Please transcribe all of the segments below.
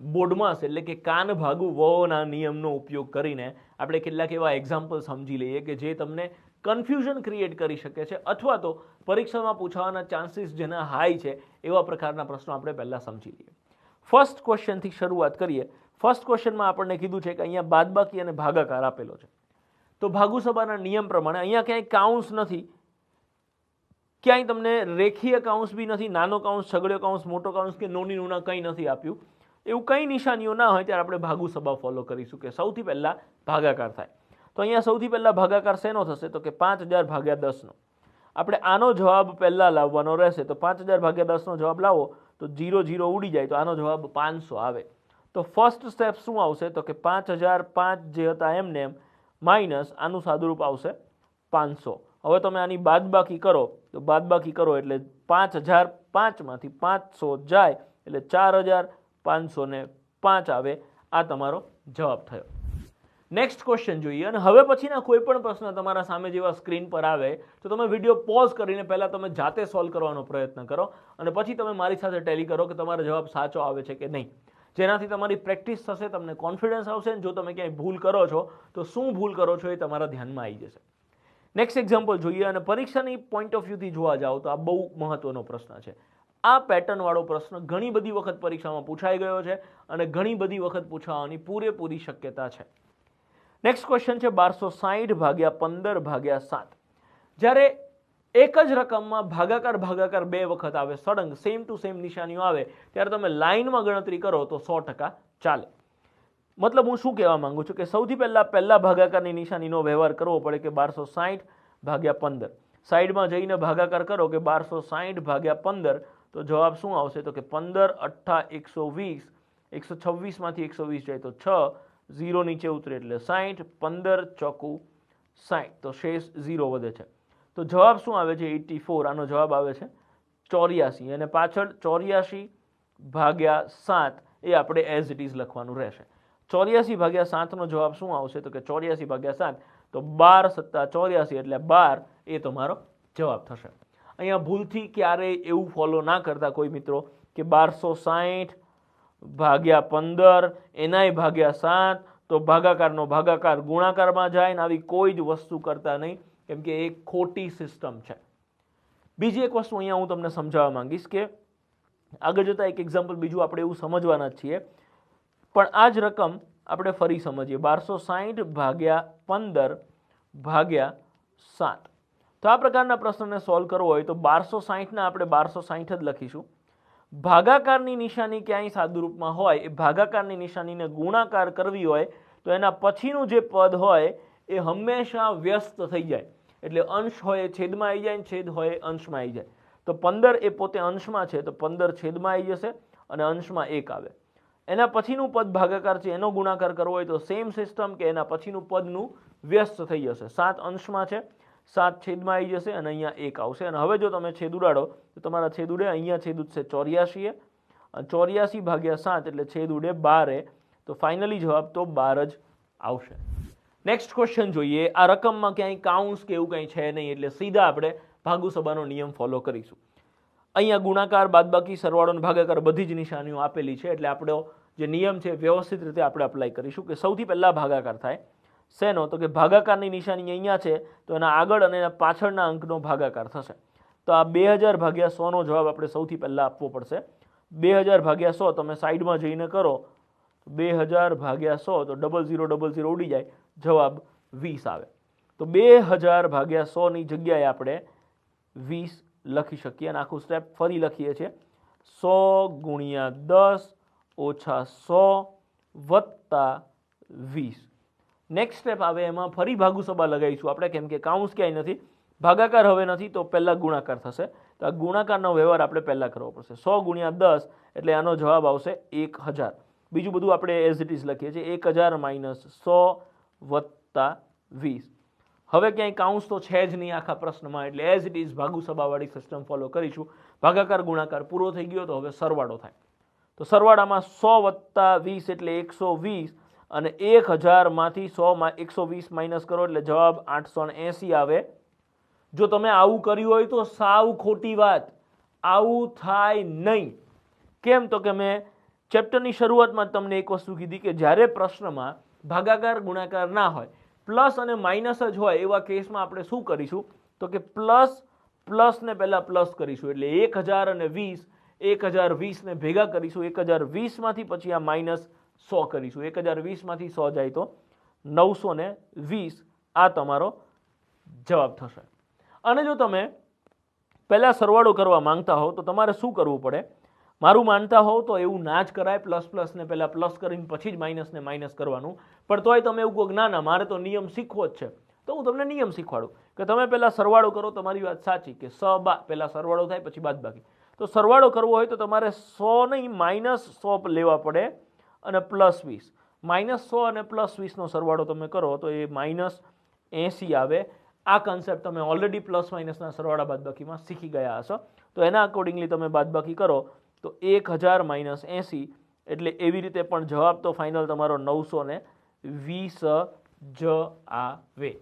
બોર્ડમાં એટલે કે કાન ભાગુ વોના નિયમનો ઉપયોગ કરીને આપણે કેટલાક એવા એક્ઝામ્પલ સમજી લઈએ કે જે તમને કન્ફ્યુઝન ક્રિએટ કરી શકે છે, અથવા તો પરીક્ષામાં પૂછાવાના ચાન્સીસ જેના હાઈ છે, એવા પ્રકારના પ્રશ્નો આપણે પહેલાં સમજી લઈએ. ફર્સ્ટ ક્વેશ્ચનથી શરૂઆત કરીએ. ફર્સ્ટ ક્વેશ્ચનમાં આપણને કીધું છે કે અહીંયા બાદબાકી અને ભાગાકાર આપેલો છે. તો ભાગુસભાના નિયમ પ્રમાણે અહીંયા ક્યાંય કાઉન્સ નથી. ક્યાંય તમને રેખીય કાઉન્સ બી નથી, નાનો કાઉન્સ છગડ્યો કાઉન્સ મોટો કાઉન્સ કે નોની નુના કંઈ નથી આપ્યું. એવું કંઈ નિશાનીઓ ના હોય ત્યારે આપણે ભાગુસભા ફોલો કરીશું કે સૌથી પહેલાં ભાગાકાર થાય. તો અહીંયા સૌથી પહેલાં ભાગાકાર શેનો થશે? તો કે પાંચ હજાર ભાગ્યા દસનો. આપણે આનો જવાબ પહેલાં લાવવાનો રહેશે. તો પાંચ હજાર ભાગ્યા દસનો જવાબ લાવો, તો જીરો જીરો ઉડી જાય, તો આનો જવાબ પાંચસો આવે. તો ફર્સ્ટ સ્ટેપ શું આવશે? તો કે પાંચ હજાર પાંચ જે હતા એમને એમ માઇનસ આનું સાદુરૂપ આવશે પાંચસો. હવે તમે આની બાદબાકી કરો. તો બાદબાકી કરો એટલે પાંચ હજાર પાંચમાંથી પાંચસો જાય, એટલે ચાર હજાર પાંચસો પાંચ આવે, આ તમારો જવાબ થયો. નેક્સ્ટ ક્વેશ્ચન જોઈએ અને હવે પછીના કોઈ પણ પ્રશ્ન તમારા સામે જેવા સ્ક્રીન પર આવે, તો તમે વીડિયો પોઝ કરીને પહેલાં તમે જાતે સોલ્વ કરવાનો પ્રયત્ન કરો અને પછી તમે મારી સાથે ટેલી કરો કે તમારો જવાબ સાચો આવે છે કે નહીં. જેનાથી તમારી પ્રેક્ટિસ થશે, તમને કોન્ફિડન્સ આવશે જો તમે ક્યાંય ભૂલ કરો છો, તો શું ભૂલ કરો છો એ તમારા ધ્યાનમાં આવી જશે. નેક્સ્ટ એક્ઝામ્પલ જોઈએ અને પરીક્ષાની પોઈન્ટ ઓફ વ્યૂથી જોવા જાઓ તો આ બહુ મહત્વનો પ્રશ્ન છે. આ પેટર્નવાળો પ્રશ્ન ઘણી બધી વખત પરીક્ષામાં પૂછાઈ ગયો છે અને ઘણી બધી વખત પૂછાવાની પૂરેપૂરી શક્યતા છે. નેક્સ્ટ ક્વેશ્ચન છે બારસો સાહીઠ ભાગ્યા પંદર ભાગ્યા સાત. જ્યારે એક જ રકમમાં ભાગાકાર ભાગાકાર બે વખત આવે, સળંગ સેમ ટુ સેમ નિશાનીઓ આવે, ત્યારે તમે લાઇનમાં ગણતરી કરો તો સો ટકા ચાલે. મતલબ હું શું કહેવા માંગુ છું કે સૌથી પહેલાં પહેલાં ભાગાકારની નિશાનીનો વ્યવહાર કરવો પડે કે બારસો સાહીઠ ભાગ્યા પંદર. સાઈડમાં જઈને ભાગાકાર કરો કે બારસો સાહીઠ ભાગ્યા પંદર તો જવાબ શું આવશે? તો કે પંદર, અઠ્ઠા, એકસો વીસ, એકસો છવ્વીસમાંથી એકસો વીસ જાય તો છ, ઝીરો નીચે ઉતરે એટલે સાહીઠ પંદર ચોકું સાહીઠ તો શેષ ઝીરો વધે છે. તો જવાબ શું આવે છે? Eighty four. આનો જવાબ આવે છે ચોર્યાસી. અને પાછળ ચોર્યાસી ભાગ્યા સાત એ આપણે એઝ ઇટ ઇઝ લખવાનું રહેશે. ચોર્યાસી ભાગ્યા સાતનો જવાબ શું આવશે? તો કે ચોર્યાસી ભાગ્યા સાત. તો બાર સત્તા ચોર્યાસી એટલે બાર એ તમારો જવાબ થશે. અહીંયા ભૂલથી ક્યારેય એવું ફોલો ના કરતા કોઈ મિત્રો કે બારસો સાહીઠ ભાગ્યા પંદર, એનાય ભાગ્યા સાત, તો ભાગાકારનો ભાગાકાર ગુણાકારમાં જાય ને આવી કોઈ જ વસ્તુ કરતા નહીં, કેમ કે એ ખોટી સિસ્ટમ છે. બીજી એક વસ્તુ અહીંયા હું તમને સમજાવવા માંગીશ કે આગળ જતાં એક એક્ઝામ્પલ બીજું આપણે એવું સમજવાના છીએ. પણ આ જ રકમ આપણે ફરી સમજીએ. બારસો સાહીઠ ભાગ્યા પંદર ભાગ્યા સાત. તો આ પ્રકારના પ્રશ્નને સોલ્વ કરવો હોય તો બારસો સાહીઠના આપણે બારસો સાહીઠ જ લખીશું. ભાગાકારની નિશાની ક્યાંય સાદુરૂપમાં હોય, એ ભાગાકારની નિશાનીને ગુણાકાર કરવી હોય, તો એના પછીનું જે પદ હોય, એ હંમેશા વ્યસ્ત થઈ જાય. એટલે અંશ હોય છેદમાં આવી જાય છેદ હોય અંશમાં આવી જાય. તો પંદર એ પોતે અંશમાં છે, તો પંદર છેદમાં આવી જશે અને અંશમાં એક આવે. એના પછીનું પદ ભાગાકાર છે, એનો ગુણાકાર કરવો હોય તો સેમ સિસ્ટમ કે એના પછીનું પદનું વ્યસ્ત થઈ જશે. સાત અંશમાં છે. સાત છેદમાં આવી જશે અને અહીંયા એક આવશે. અને હવે જો તમે છેદ ઉડાડો, તો તમારા છેદ ઉડે, અહીંયા છેદ ઉડશે ચોર્યાસીએ ચોર્યાસી ભાગ્યા સાત એટલે છેદ ઉડે બારે. તો ફાઇનલી જવાબ તો બાર જ આવશે. નેક્સ્ટ ક્વેશ્ચન જોઈએ. આ રકમમાં ક્યાંય કાઉન્સ કે એવું કંઈ છે નહીં, એટલે સીધા આપણે ભાગુસભાનો નિયમ ફોલો કરીશું. અહીંયા ગુણાકાર, બાદબાકી, સરવાળો ભાગાકાર બધી જ નિશાનીઓ આપેલી છે, એટલે આપણો જે નિયમ છે વ્યવસ્થિત રીતે આપણે અપ્લાય કરીશું કે સૌથી પહેલાં ભાગાકાર થાય. શેનો? તો કે ભાગાકારની નિશાની અહીંયા છે, તો એના આગળ અને એના પાછળના અંકનો ભાગાકાર થશે. તો આ બે હજાર ભાગ્યા સોનો જવાબ આપણે સૌથી પહેલાં આપવો પડશે. બે હજાર ભાગ્યા સો તમે સાઈડમાં જઈને કરો બે હજાર ભાગ્યા સો, તો ડબલ ઝીરો ડબલ ઝીરો ઉડી જાય, જવાબ વીસ આવે. તો બે હજાર ભાગ્યા સોની જગ્યાએ આપણે વીસ લખી શકીએ અને આખું સ્ટેપ ફરી લખીએ છીએ. સો ગુણ્યા દસ ઓછા સો વત્તા વીસ. નેક્સ્ટ સ્ટેપ આવે એમાં ફરી ભાગુસભા લગાવીશું. આપણે કેમ કે કાઉન્સ ક્યાંય નથી, ભાગાકાર હવે નથી, તો પહેલાં ગુણાકાર થશે. તો આ ગુણાકારનો વ્યવહાર આપણે પહેલાં કરવો પડશે. સો ગુણ્યા દસ એટલે આનો જવાબ આવશે એક હજાર. બીજું બધું આપણે એઝ ઇટ ઇઝ લખીએ છીએ. એક હજાર માઇનસ સો વત્તા વીસ. હવે ક્યાંય કાઉન્સ તો છે જ નહીં આખા પ્રશ્નમાં, એટલે એઝ ઇટ ઇઝ ભાગુસભાવાળી સિસ્ટમ ફોલો કરીશું. ભાગાકાર, ગુણાકાર પૂરો થઈ ગયો તો હવે સરવાળો થાય. તો સરવાળામાં સો વત્તા વીસ એટલે એકસો વીસ. અને એક હજારમાંથી સોમાં એકસો વીસ માઇનસ કરો એટલે જવાબ આઠસો ને એંસી આવે. જો તમે આવું કર્યું હોય તો સાવ ખોટી વાત. આવું થાય નહીં. કેમ? તો કે મેં ચેપ્ટરની શરૂઆતમાં તમને એક વસ્તુ કીધી કે જ્યારે પ્રશ્નમાં ભાગાકાર, ગુણાકાર ના હોય પ્લસ અને માઇનસ જ હોય એવા કેસમાં આપણે શું કરીશું? તો કે પ્લસ પ્લસને પહેલાં પ્લસ કરીશું. એટલે એક હજાર અને વીસ, એક હજાર વીસને ભેગા કરીશું. એક હજાર વીસમાંથી પછી આ માઇનસ સો કરીશું. એક હજાર વીસમાંથી સો જાય તો નવસો ને વીસ આ તમારો જવાબ થશે. અને જો તમે પહેલાં સરવાળો કરવા માંગતા હો તો તમારે શું કરવું પડે? મારું માનતા હોવ તો એવું ના જ કરાય, પ્લસ પ્લસને પહેલાં પ્લસ કરીને પછી જ માઇનસને માઇનસ કરવાનું. પણ તોય તમે એવું કહો ના ના, મારે તો નિયમ શીખવો જ છે. તો હું તમને નિયમ શીખવાડું કે તમે પહેલાં સરવાળો કરો, તમારી વાત સાચી કે સ બા, પહેલાં સરવાળો થાય પછી બાદ બાકી તો સરવાળો કરવો હોય તો તમારે સો નહીં, માઇનસ સો લેવા પડે. અને પ્લસ વીસ. માઇનસ સો અને પ્લસ વીસનો સરવાળો તમે કરો તો એ માઇનસ એંસી આવે. આ કન્સેપ્ટ તમે ઓલરેડી પ્લસ માઇનસના સરવાળા બાદબાકીમાં શીખી ગયા હશો. તો એના અકોર્ડિંગલી તમે બાદબાકી કરો તો એક હજાર માઇનસ એંસી એટલે એવી રીતે પણ જવાબ તો ફાઇનલ તમારો નવસો ને વીસ જ આવે.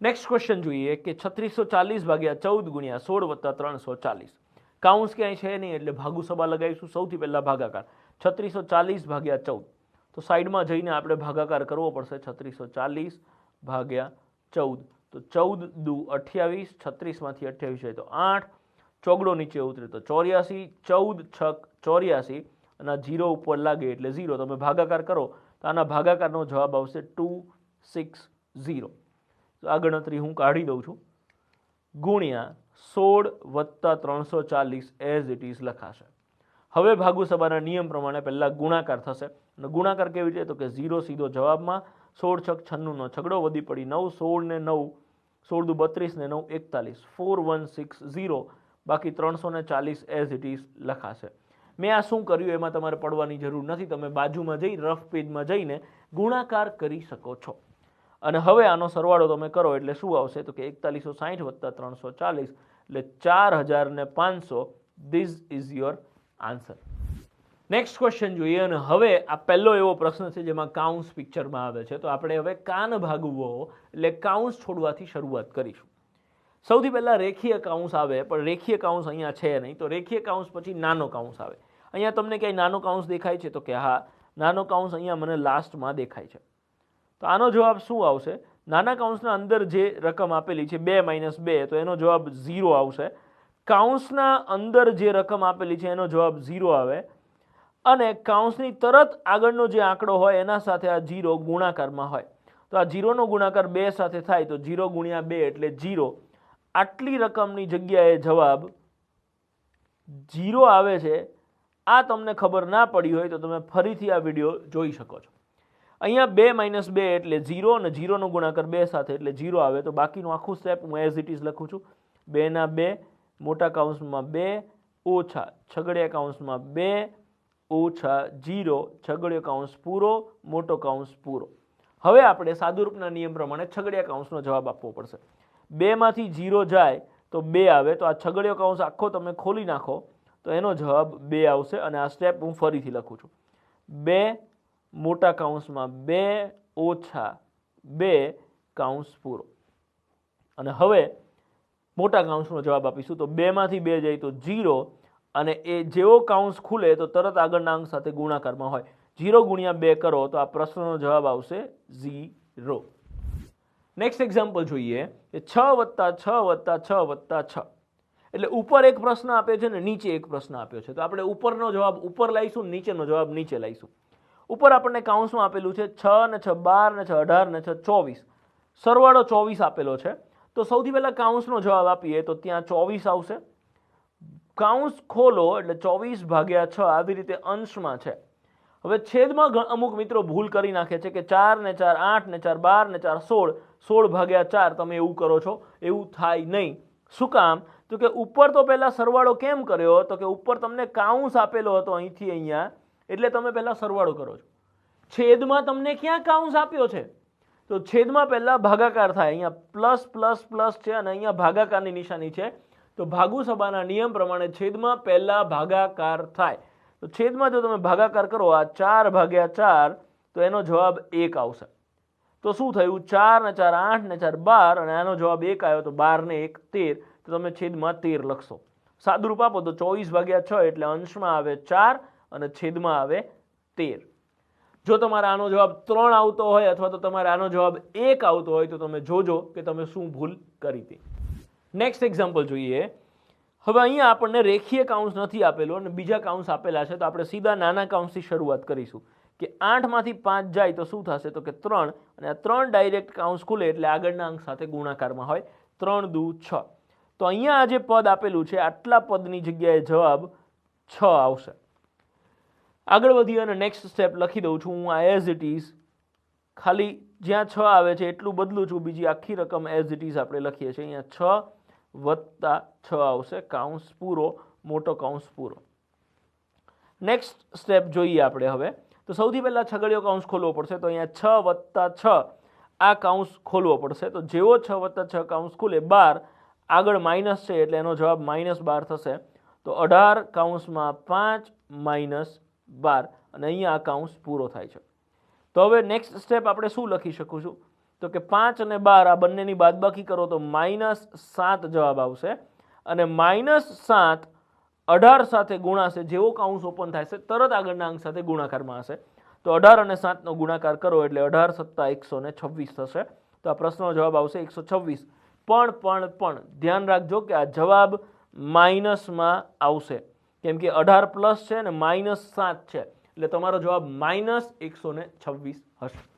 નેક્સ્ટ ક્વેશ્ચન જોઈએ કે છત્રીસો ચાલીસ ભાગ્યા ચૌદ ગુણ્યા સોળ વત્તા ત્રણસો ચાલીસ. કાઉન્સ ક્યાંય છે નહીં એટલે ભાગુ સભા લગાવીશું. સૌથી પહેલાં ભાગાકાર. છત્રીસો ચાલીસ ભાગ્યા ચૌદ. તો સાઈડમાં જઈને આપણે ભાગાકાર કરવો પડશે છત્રીસો ચાલીસ ભાગ્યા ચૌદ. તો ચૌદ દુ અઠ્યાવીસ, છત્રીસમાંથી અઠ્યાવીસ હોય તો આઠ. ચોગડો નીચે ઉતરે તો ચોર્યાસી, ચૌદ છક ચોર્યાસી અને ઝીરો ઉપર લાગે એટલે ઝીરો. તમે ભાગાકાર કરો તો આના ભાગાકારનો જવાબ આવશે ટુ સિક્સ ઝીરો. તો આ ગણતરી હું કાઢી દઉં છું. ગુણ્યા સોળ વત્તા ત્રણસો ચાલીસ એઝ ઇટ ઇઝ લખાશે. હવે ભાગુ સભાના નિયમ પ્રમાણે પહેલાં ગુણાકાર થશે. અને ગુણાકાર કેવી રીતે તો કે ઝીરો સીધો જવાબમાં સોળ છક છન્નુંનો છગડો વધી પડી નવ, સોળ ને નવ, સોળ દુ બત્રીસ ને નવ, એકતાલીસ. Four one six zero. બાકી ત્રણસો ને ચાલીસ એઝ ઇટ ઇઝ લખાશે. મેં આ શું કર્યું? એમાં તમારે પડવાની જરૂર નથી. તમે બાજુમાં જઈ રફ પેજમાં જઈને ગુણાકાર કરી શકો છો. અને હવે આનો સરવાળો તમે કરો એટલે શું આવશે? તો કે એકતાલીસો સાહીઠ વત્તા ત્રણસો ચાલીસ. એટલે ચાર હજાર ને પાંચસો. This is your answer next question જોઈએ અને હવે આ પહેલો એવો પ્રશ્ન છે જેમાં કાઉન્સ પિક્ચરમાં આવે છે. તો આપણે હવે કાન ભાગવો એટલે કાઉન્સ છોડવાથી શરૂઆત કરીશું. સૌથી પહેલાં રેખીય કાઉન્સ આવે, પણ રેખીય કાઉન્સ અહીંયા છે નહીં. તો રેખીય કાઉન્સ પછી નાનો કાઉન્સ આવે. અહીંયા તમને ક્યાંય નાનો કાઉન્સ દેખાય છે તો કે હા, નાનો કાઉન્સ અહીંયા મને લાસ્ટમાં દેખાય છે. તો આનો જવાબ શું આવશે? નાના કાઉન્સના અંદર જે રકમ આપેલી છે, બે માઇનસ બે, તો એનો જવાબ ઝીરો આવશે. કાઉન્સના અંદર જે રકમ આપેલી છે એનો જવાબ ઝીરો આવે. અને કાઉન્સની તરત આગળનો જે આંકડો હોય એના સાથે આ ઝીરો ગુણાકારમાં હોય. તો આ ઝીરોનો ગુણાકાર બે સાથે થાય તો જીરો ગુણ્યા બે એટલે જીરો આટલી રકમની જગ્યાએ જવાબ જીરો આવે છે. આ તમને ખબર ના પડી હોય તો તમે ફરીથી આ વીડિયો જોઈ શકો છો. અહીંયા બે માઇનસ બે એટલે ઝીરો અને ઝીરોનો ગુણાકાર બે સાથે એટલે ઝીરો આવે. તો બાકીનું આખું સ્ટેપ હું એઝ ઇટ ઇઝ લખું છું. બેના બે મોટા કાઉન્સમાં બે, ઓછા છગડિયા કાઉન્સમાં બે, ઓછા જીરો છગડિયો કાઉન્સ પૂરો, મોટો કાઉન્સ પૂરો. હવે આપણે સાદુરૂપના નિયમ પ્રમાણે છગડિયા કાઉન્સનો જવાબ આપવો પડશે. બેમાંથી જીરો જાય તો બે આવે, તો આ છગડિયો કાઉન્સ આખો તમે ખોલી નાખો, તો એનો જવાબ બે આવશે અને આ સ્ટેપ હું ફરીથી લખું છું. બે, મોટા કાઉન્સમાં બે, ઓછા બે કાઉન્સ પૂરો. અને હવે મોટા કાઉન્સનો જવાબ આપીશું. તો બેમાંથી બે જાય તો જીરો અને એ જેવો કાઉન્સ ખુલે તો તરત આગળના અંક સાથે ગુણાકારમાં હોય. જીરો ગુણ્યા બે કરો તો આ પ્રશ્નનો જવાબ આવશે ઝીરો. નેક્સ્ટ એક્ઝામ્પલ જોઈએ. કે છ વત્તા છ વત્તા છ વત્તા છ. એટલે ઉપર એક પ્રશ્ન આપ્યો છે ને નીચે એક પ્રશ્ન આપ્યો છે. તો આપણે ઉપરનો જવાબ ઉપર લાવીશું નીચેનો જવાબ નીચે લાવીશું ઉપર આપણને કાઉન્સમાં આપેલું છે છ ને છ બાર ને છ અઢાર ને છ ચોવીસ. સરવાળો ચોવીસ આપેલો છે. તો સૌથી પહેલાં કાઉન્સનો જવાબ આપીએ, તો ત્યાં ચોવીસ આવશે. કાઉન્સ ખોલો એટલે ચોવીસ ભાગ્યા છ આવી રીતે અંશમાં છે. હવે છેદમાં અમુક મિત્રો ભૂલ કરી નાખે છે કે ચાર ને ચાર આઠ ને ચાર બાર ને ચાર સોળ સોળ ભાગ્યા ચાર તમે એવું કરો છો, એવું થાય નહીં. શું કામ? તો કે ઉપર તો પહેલાં સરવાળો કેમ કર્યો? તો કે ઉપર તમને કાઉન્સ આપેલો હતો અહીંથી અહીંયા, એટલે તમે પહેલાં સરવાળો કરો છો. છેદમાં તમને ક્યાં કાઉન્સ આપ્યો છે? તો છેદમાં પહેલાં ભાગાકાર થાય. અહીંયા પ્લસ પ્લસ પ્લસ છે અને અહીંયા ભાગાકારની નિશાની છે. તો ભાગુ સભાના નિયમ પ્રમાણે છેદમાં પહેલાં ભાગાકાર થાય. તો છેદમાં જો તમે ભાગાકાર કરો, આ ચાર ભાગ્યા ચાર, તો એનો જવાબ એક આવશે. તો શું થયું? ચાર ને ચાર આઠ ને ચાર બાર અને આનો જવાબ એક આવ્યો, તો બાર ને એક તેર. તો તમે છેદમાં તેર લખશો. સાદુરૂપ આપો તો ચોવીસ ભાગ્યા છ એટલે અંશમાં આવે ચાર અને છેદમાં આવે તેર. જો તમારે આનો જવાબ ત્રણ આવતો હોય અથવા તો તમારે આનો જવાબ એક આવતો હોય તો તમે જોજો કે તમે શું ભૂલ કરી હતી. નેક્સ્ટ એક્ઝામ્પલ જોઈએ. હવે અહીંયા આપણને રેખીય કાઉન્સ નથી આપેલો અને બીજા કાઉન્સ આપેલા છે તો આપણે સીધા નાના કાઉન્સથી શરૂઆત કરીશું. કે આઠમાંથી પાંચ જાય તો શું થશે? તો કે ત્રણ. અને આ ત્રણ ડાયરેક્ટ કાઉન્સ ખુલે એટલે આગળના અંક સાથે ગુણાકારમાં હોય. ત્રણ, દુ, છ. તો અહીંયા આ જે પદ આપેલું છે, આટલા પદની જગ્યાએ જવાબ છ આવશે. આગળ વધી અને નેક્સ્ટ સ્ટેપ લખી દઉં છું. હું આ એઝ ઇટ ઇઝ ખાલી જ્યાં છ આવે છે એટલું બદલું છું. બીજી આખી રકમ એઝ ઇટ ઇઝ આપણે લખીએ છીએ. અહીંયા છ વત્તા છ આવશે. કાઉન્સ પૂરો. મોટો કાઉન્સ પૂરો. નેક્સ્ટ સ્ટેપ જોઈએ આપણે હવે. તો સૌથી પહેલાં છગડીયો કાઉન્સ ખોલવો પડશે. તો અહીંયા છ વત્તા છ આ કાઉન્સ ખોલવો પડશે. તો જેવો છ વત્તા છ કાઉન્સ ખુલે બાર, આગળ માઇનસ છે એટલે એનો જવાબ માઇનસ બાર થશે. તો અઢાર કાઉન્સમાં પાંચ માઇનસ બાર અને અહીંયા આ કાઉન્સ પૂરો થાય છે. તો હવે નેક્સ્ટ સ્ટેપ આપણે શું લખી શકું છું? તો કે પાંચ અને બાર આ બંનેની બાદબાકી કરો તો માઇનસ સાત જવાબ આવશે અને માઇનસ સાત અઢાર સાથે ગુણાશે, જેવો કાઉન્સ ઓપન થાય છે, તરત આગળના અંક સાથે ગુણાકારમાં હશે. તો અઢાર અને સાતનો ગુણાકાર કરો એટલે અઢાર સત્તા એકસો ને છવ્વીસ થશે. તો આ પ્રશ્નનો જવાબ આવશે એકસો છવ્વીસ. પણ પણ પણ ધ્યાન રાખજો કે આ જવાબ માઇનસમાં આવશે. કેમ કે અઢાર પ્લસ છે ને માઇનસ સાત છે. એટલે તમારો જવાબ માઇનસ એકસો છવ્વીસ હશે.